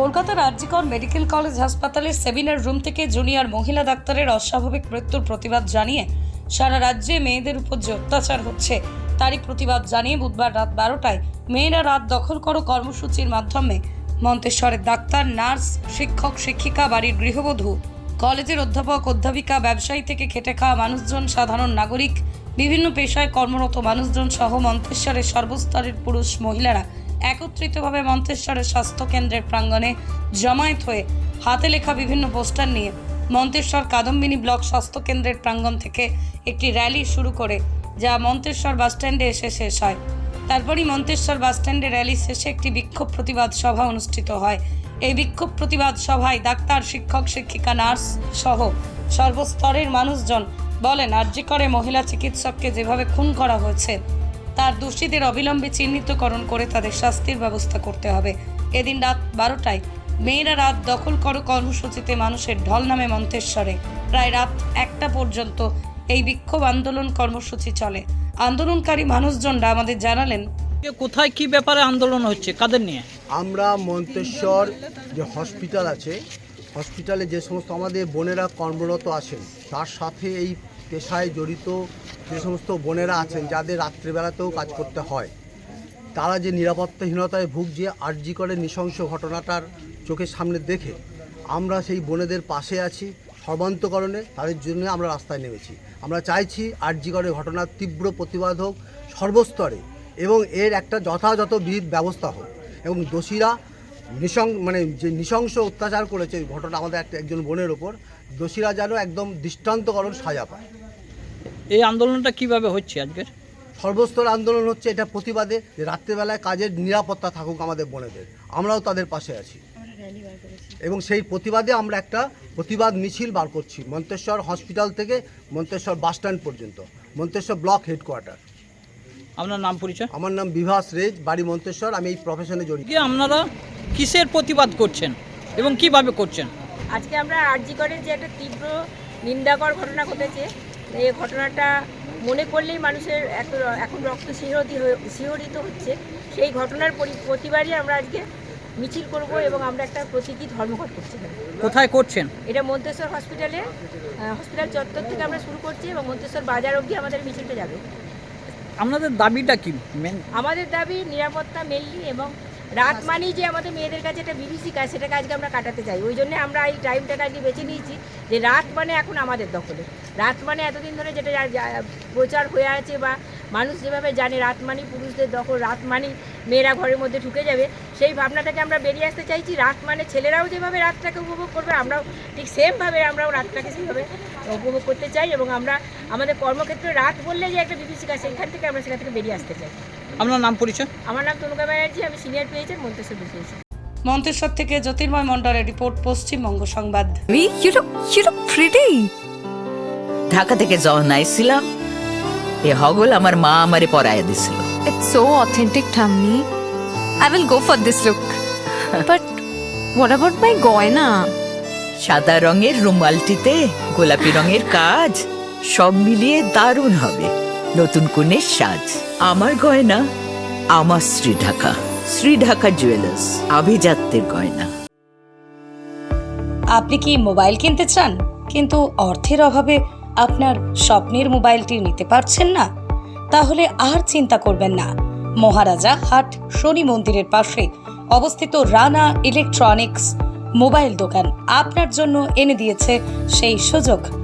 কলকাতার RG Kar medical college হাসপাতালের seminar room থেকে জুনিয়র মহিলা ডাক্তারের অস্বাভাবিক মৃত্যুর প্রতিবাদ জানিয়ে সারা রাজ্যে মেয়েদের উপর যে অত্যাচার হচ্ছে, তারই প্রতিবাদ জানিয়ে বুধবার রাত বারোটায় মেয়েরা রাত দখল করো কর্মসূচির মাধ্যমে মন্তেশ্বরের ডাক্তার, নার্স, শিক্ষক, শিক্ষিকা, বাড়ির গৃহবধূ, কলেজের অধ্যাপক, অধ্যাপিকা, ব্যবসায়ী থেকে খেটে খাওয়া মানুষজন, সাধারণ নাগরিক, বিভিন্ন পেশায় কর্মরত মানুষজন সহ মন্তেশ্বরের সর্বস্তরের পুরুষ মহিলারা একত্রিতভাবে মন্তেশ্বরের স্বাস্থ্য কেন্দ্রের প্রাঙ্গণে জমায়েত হয়ে হাতে লেখা বিভিন্ন পোস্টার নিয়ে মন্তেশ্বর কাদম্বিনী ব্লক স্বাস্থ্য কেন্দ্রের প্রাঙ্গণ থেকে একটি র্যালি শুরু করে, যা মন্তেশ্বর বাসস্ট্যান্ডে এসে শেষ হয়। তারপরই মন্তেশ্বর বাসস্ট্যান্ডে র্যালি শেষে একটি বিক্ষোভ প্রতিবাদ সভা অনুষ্ঠিত হয়। এই বিক্ষোভ প্রতিবাদ সভায় ডাক্তার, শিক্ষক, শিক্ষিকা, নার্স সহ সর্বস্তরের মানুষজন বলেন আর্যিকরে মহিলা চিকিৎসককে যেভাবে খুন করা হয়েছে তার দোষীদের অবিলম্বে চিহ্নিতকরণ করে তাদের শাস্তির ব্যবস্থা করতে হবে। এদিন রাত বারোটায় মেয়েরা রাত দখল করো কর্মসূচিতে মানুষের ঢল নামে মন্তেশ্বরে। প্রায় রাত একটা পর্যন্ত এই বিক্ষোভ আন্দোলন কর্মসূচি চলে। আন্দোলনকারী মানুষজনরা আমাদের জানালেন কোথায় কি ব্যাপারে আন্দোলন হচ্ছে? কাদের নিয়ে? আমরা মন্তেশ্বর যে হসপিটাল আছে হসপিটালে যে সমস্ত আমাদের বোনেরা কর্মরত আছেন তার সাথে এই পেশায় জড়িত যে সমস্ত বোনেরা আছেন, যাদের রাত্রিবেলাতেও কাজ করতে হয়, তারা যে নিরাপত্তাহীনতায় ভুগছে, আর্জি করে নৃশংস ঘটনাটার চোখের সামনে দেখে আমরা সেই বোনেদের পাশে আছি, সর্বান্তকরণে তাদের জন্য আমরা রাস্তায় নেমেছি। আমরা চাইছি আর্জিকরের ঘটনার তীব্র প্রতিবাদ হোক, সর্বস্তরে, এবং এর একটা যথাযথ বিহিত ব্যবস্থা হোক। এবং দোষীরা নৃশং মানে যে নৃশংস অত্যাচার করেছে ঘটনা আমাদের একটা, একজন বোনের ওপর, দোষীরা যেন একদম দৃষ্টান্তকরণ সাজা পায়। এই আন্দোলনটা কীভাবে হচ্ছে আজকের সর্বস্তর আন্দোলন হচ্ছে এটা প্রতিবাদে যে রাত্রেবেলায় কাজের নিরাপত্তা থাকুক আমাদের বোনেদের। আমরাও তাদের পাশে আছি। এবং সেই প্রতিবাদে আমরা একটা প্রতিবাদ মিছিল বার করছি মন্তেশ্বর হসপিটাল থেকে মন্তেশ্বর বাসস্ট্যান্ড পর্যন্ত মন্তেশ্বর ব্লক হেডকোয়ার্টার। আপনার নাম পরিচয়? আমার নাম বিভাস রেজ বাড়ি মন্তেশ্বর আমি এই প্রফেশনে জড়িত। আপনারা কিসের প্রতিবাদ করছেন এবং কীভাবে করছেন? আজকে আমরা আরজি করের যে একটা তীব্র নিন্দাকর ঘটনা ঘটেছে এই ঘটনাটা মনে করলেই মানুষের এত এখন রক্ত শিহরিত শিহরিত হচ্ছে। সেই ঘটনার পরি- প্রতিবারই আমরা আজকে মিছিল করব এবং আমরা একটা প্রতীকী ধর্মঘট করছি কোথায় করছেন? এটা মন্তেশ্বর হসপিটালে হসপিটাল চত্বর থেকে আমরা শুরু করছি এবং মন্তেশ্বর বাজার অবধি আমাদের মিছিলটা যাবে। আপনাদের দাবিটা কি? আমাদের দাবি নিরাপত্তা মেনলি এবং রাত মানেই যে আমাদের মেয়েদের কাছে একটা বিভীষিকা সেটাকে আজকে আমরা কাটাতে চাই। ওই জন্য আমরা এই টাইমটাকে আজকে বেছে নিয়েছি যে রাত মানে এখন আমাদের দখলে। রাত মানে এতদিন ধরে যেটা প্রচার হয়ে আছে বা মানুষ যেভাবে জানে, রাত মানে পুরুষদের দখল, রাত মানে মেয়েরা ঘরের মধ্যে ঢুকে যাবে, সেই ভাবনাটাকে আমরা বেরিয়ে আসতে চাইছি। রাত মানে ছেলেরাও যেভাবে রাতটাকে উপভোগ করবে, আমরাও ঠিক সেমভাবে আমরাও রাতটাকে সেভাবে উপভোগ করতে চাই এবং আমরা, আমাদের কর্মক্ষেত্রে রাত বললে যে একটা বিভীষিকা সেখান থেকে আমরা সেখান থেকে বেরিয়ে আসতে চাই। আপনার নাম পরিচয় আমার নাম তনুকা ব্যানার্জি আমি সিনিয়র পেয়েছি মন্তেশ্বর পেয়েছি মন্তেশ্বর থেকে জ্যোতির্ময় মণ্ডলের রিপোর্ট পশ্চিমবঙ্গ সংবাদ. ঢাকা থেকে যখন আইছিলাম এ হগল আমার মা আমারে পরায় দিছিল It's so authentic, Tammy. I will go for this look. but what about my goina? সাদা রঙের রুমালটিতে গোলাপি রঙের কাজ সব মিলিয়ে দারুণ হবে নতুন কনের সাজ। আমার গয়না, আমার শ্রী ঢাকা শ্রী ঢাকা জুয়েলার্স, আভিজাত্যের গয়না। আপনি কি মোবাইল কিনতে চান? কিন্তু অর্থের অভাবে আপনার স্বপ্নের মোবাইলটি নিতে পারছেন না? তাহলে আর চিন্তা করবেন না। মহারাজা হাট শনি মন্দিরের পাশে অবস্থিত রানা ইলেকট্রনিক্স মোবাইল দোকান আপনার জন্য এনে দিয়েছে সেই সুযোগ।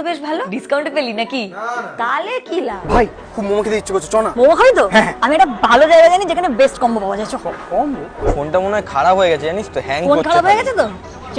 তো বেশ ভালো। ডিসকাউন্টে পেলি নাকি? তাহলে কি লাভ? ভাই খুব মোমো খেতে ইচ্ছে করছে চ না। মোমো খাবি তো? আমি একটা ভালো জায়গা জানি যেখানে বেস্ট কম্বো পাওয়া যায় চ ফোনটা মনে হয় খারাপ হয়ে গেছে জানিস তো? হ্যাং করছে ফোন খারাপ হয়ে গেছে তো? চ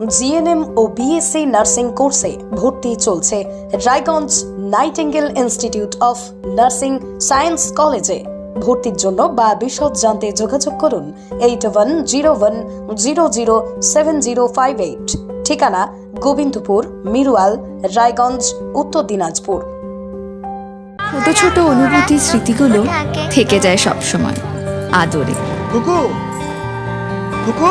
জিএনএম ও বিএসসি নার্সিং কোর্সে ভর্তি চলছে Raiganj Nightingale institute of nursing science কলেজে ভর্তির জন্য বা বিশদ জানতে যোগাযোগ করুন eight one zero one zero zero seven zero five eight ঠিকানা গোবিন্দপুর মিরুয়াল রায়গঞ্জ উত্তর দিনাজপুর। ছোট ছোট অনুভূতি স্মৃতিগুলো থেকে যায় সব সময় আদরে। কুকু! কুকু!